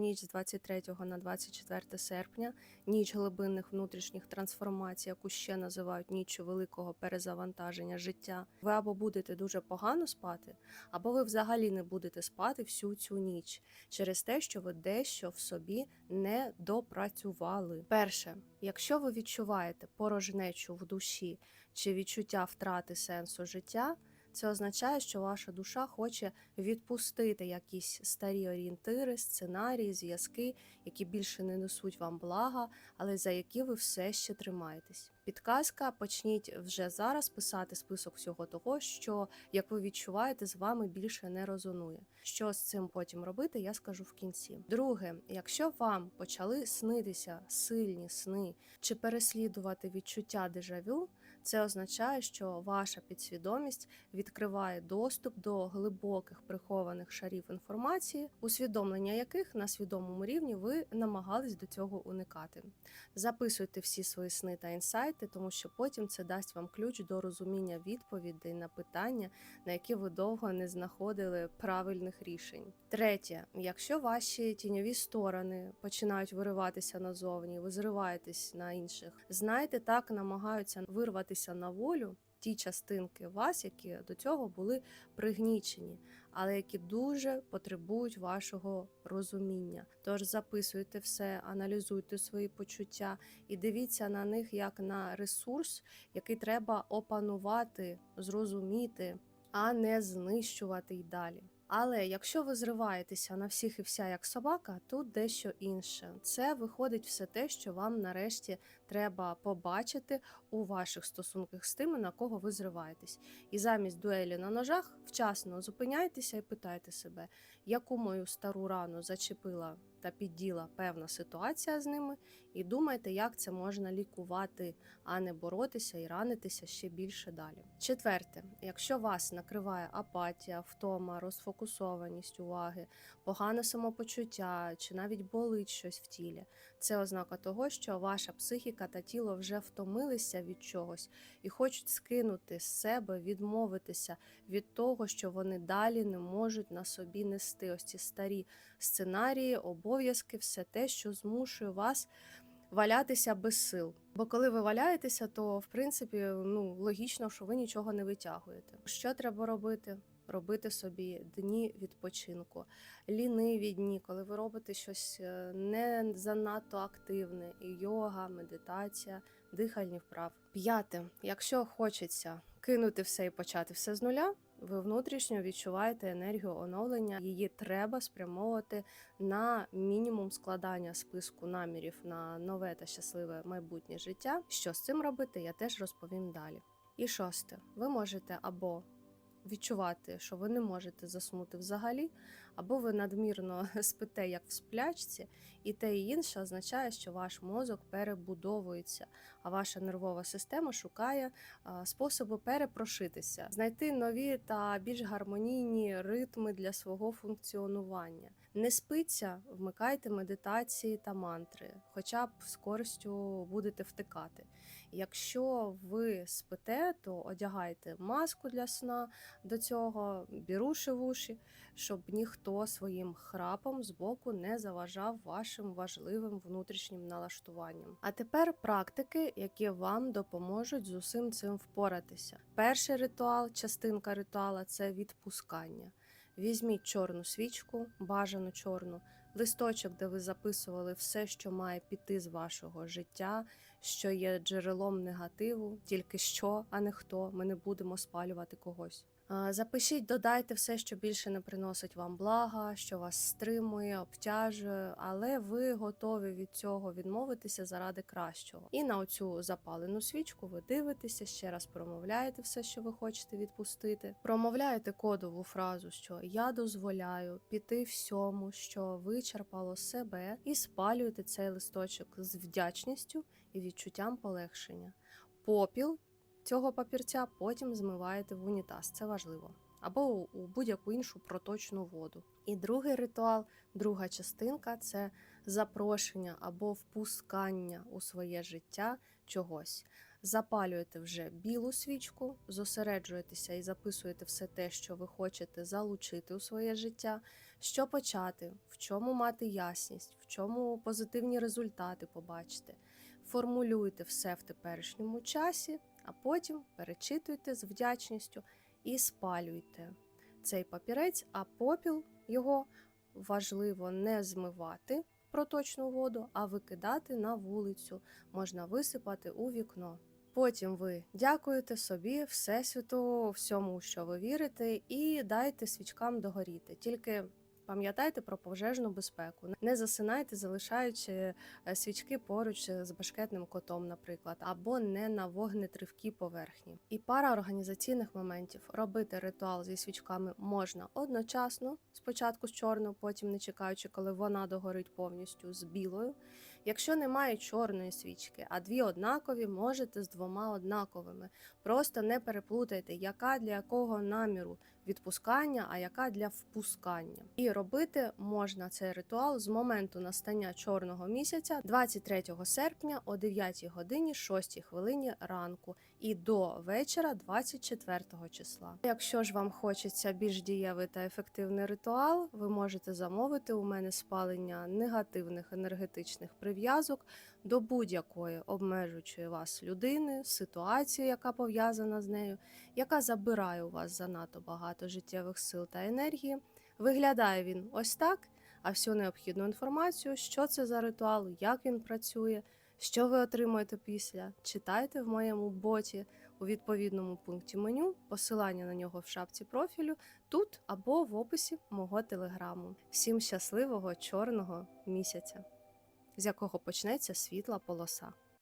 ніч з 23 на 24 серпня, ніч глибинних внутрішніх трансформацій, яку ще називають ніччю великого перезавантаження життя. Ви або будете дуже погано спати, або ви взагалі не будете спати всю цю ніч через те, що ви дещо в собі не допрацювали. Перше, якщо ви відчуваєте порожнечу в душі чи відчуття втрати сенсу життя. Це означає, що ваша душа хоче відпустити якісь старі орієнтири, сценарії, зв'язки, які більше не несуть вам блага, але за які ви все ще тримаєтесь. Підказка: почніть вже зараз писати список всього того, що, як ви відчуваєте, з вами більше не резонує. Що з цим потім робити, я скажу в кінці. Друге, якщо вам почали снитися сильні сни чи переслідувати відчуття дежавю, це означає, що ваша підсвідомість відкриває доступ до глибоких прихованих шарів інформації, усвідомлення яких на свідомому рівні ви намагались до цього уникати. Записуйте всі свої сни та інсайти, тому що потім це дасть вам ключ до розуміння відповідей на питання, на які ви довго не знаходили правильних рішень. Третє, якщо ваші тіньові сторони починають вириватися назовні, ви зриваєтесь на інших, знайте, так намагаються вирватися на волю ті частинки вас, які до цього були пригнічені, але які дуже потребують вашого розуміння. Тож записуйте все, аналізуйте свої почуття і дивіться на них як на ресурс, який треба опанувати, зрозуміти, а не знищувати й далі. Але якщо ви зриваєтеся на всіх і вся як собака, тут дещо інше. Це виходить все те, що вам нарешті треба побачити у ваших стосунках з тими, на кого ви зриваєтесь. І замість дуелі на ножах вчасно зупиняйтеся і питайте себе, яку мою стару рану зачепила та підділа певна ситуація з ними, і думайте, як це можна лікувати, а не боротися і ранитися ще більше далі. Четверте, якщо вас накриває апатія, втома, розфокусованість уваги, погане самопочуття чи навіть болить щось в тілі, це ознака того, що ваша психіка та тіло вже втомилися від чогось і хочуть скинути з себе, відмовитися від того, що вони далі не можуть на собі нести. Ось ці старі сценарії, обов'язки, все те, що змушує вас валятися без сил. Бо коли ви валяєтеся, то в принципі ну логічно, що ви нічого не витягуєте. Що треба робити? Робити собі дні відпочинку, ліниві дні, коли ви робите щось е, не занадто активне, і йога, медитація, дихальні вправи. П'яте, якщо хочеться кинути все і почати все з нуля, ви внутрішньо відчуваєте енергію оновлення. Її треба спрямовувати на мінімум складання списку намірів на нове та щасливе майбутнє життя. Що з цим робити, я теж розповім далі. І шосте, ви можете або відчувати, що ви не можете заснути взагалі, або ви надмірно спите як в сплячці, і те і інше означає, що ваш мозок перебудовується, а ваша нервова система шукає а, способи перепрошитися, знайти нові та більш гармонійні ритми для свого функціонування. Не спиться, вмикайте медитації та мантри, хоча б з користю будете втикати. Якщо ви спите, то одягайте маску для сна до цього, біруші в уші, щоб ніхто своїм храпом збоку не заважав вашим важливим внутрішнім налаштуванням. А тепер практики, які вам допоможуть з усім цим впоратися. Перший ритуал, частинка ритуала це відпускання. Візьміть чорну свічку, бажану чорну, листочок, де ви записували все, що має піти з вашого життя, що є джерелом негативу, тільки що, а не хто. Ми не будемо спалювати когось. А, Запишіть, додайте все, що більше не приносить вам блага, що вас стримує, обтяжує, але ви готові від цього відмовитися заради кращого. І на оцю запалену свічку ви дивитеся, ще раз промовляєте все, що ви хочете відпустити. Промовляєте кодову фразу, що я дозволяю піти всьому, що вичерпало себе, і спалюєте цей листочок з вдячністю і відчуттям полегшення. Попіл цього папірця потім змиваєте в унітаз, це важливо. Або у- будь-яку іншу проточну воду. І другий ритуал, друга частинка це запрошення або впускання у своє життя чогось. запалюєте вже білу свічку, зосереджуєтеся і записуєте все те, що ви хочете залучити у своє життя, що почати, в чому мати ясність, в чому позитивні результати побачити. Формулюйте все в теперішньому часі, а потім перечитуйте з вдячністю і спалюйте цей папірець, а попіл його важливо не змивати проточну воду, а викидати на вулицю, можна висипати у вікно. Потім ви дякуєте собі, всесвіту, всьому, що ви вірите, і дайте свічкам догоріти. Тільки пам'ятайте про пожежну безпеку. Не засинайте, залишаючи е, свічки поруч з башкетним котом, наприклад, або не на вогнетривкій поверхні. І пара організаційних моментів робити ритуал зі свічками можна одночасно, спочатку з чорною, потім не чекаючи, коли вона догорить повністю з білою. Якщо немає чорної свічки, а дві однакові, можете з двома однаковими. Просто не переплутайте, яка для якого наміру відпускання, а яка для впускання. І робити можна цей ритуал з моменту настання чорного місяця 23 серпня о 9 годині 6 хвилині ранку і до вечора 24 числа. Якщо ж вам хочеться більш дієвий та ефективний ритуал, ви можете замовити у мене спалення негативних енергетичних прив'язок до будь-якої обмежуючої вас людини, ситуації, яка пов'язана з нею, яка забирає у вас занадто багато життєвих сил та енергії. Виглядає він ось так, а всю необхідну інформацію, що це за ритуал, як він працює, що ви отримуєте після, читайте в моєму боті у відповідному пункті меню, посилання на нього в шапці профілю, тут або в описі мого телеграму. Всім щасливого чорного місяця, з якого почнеться світла полоса.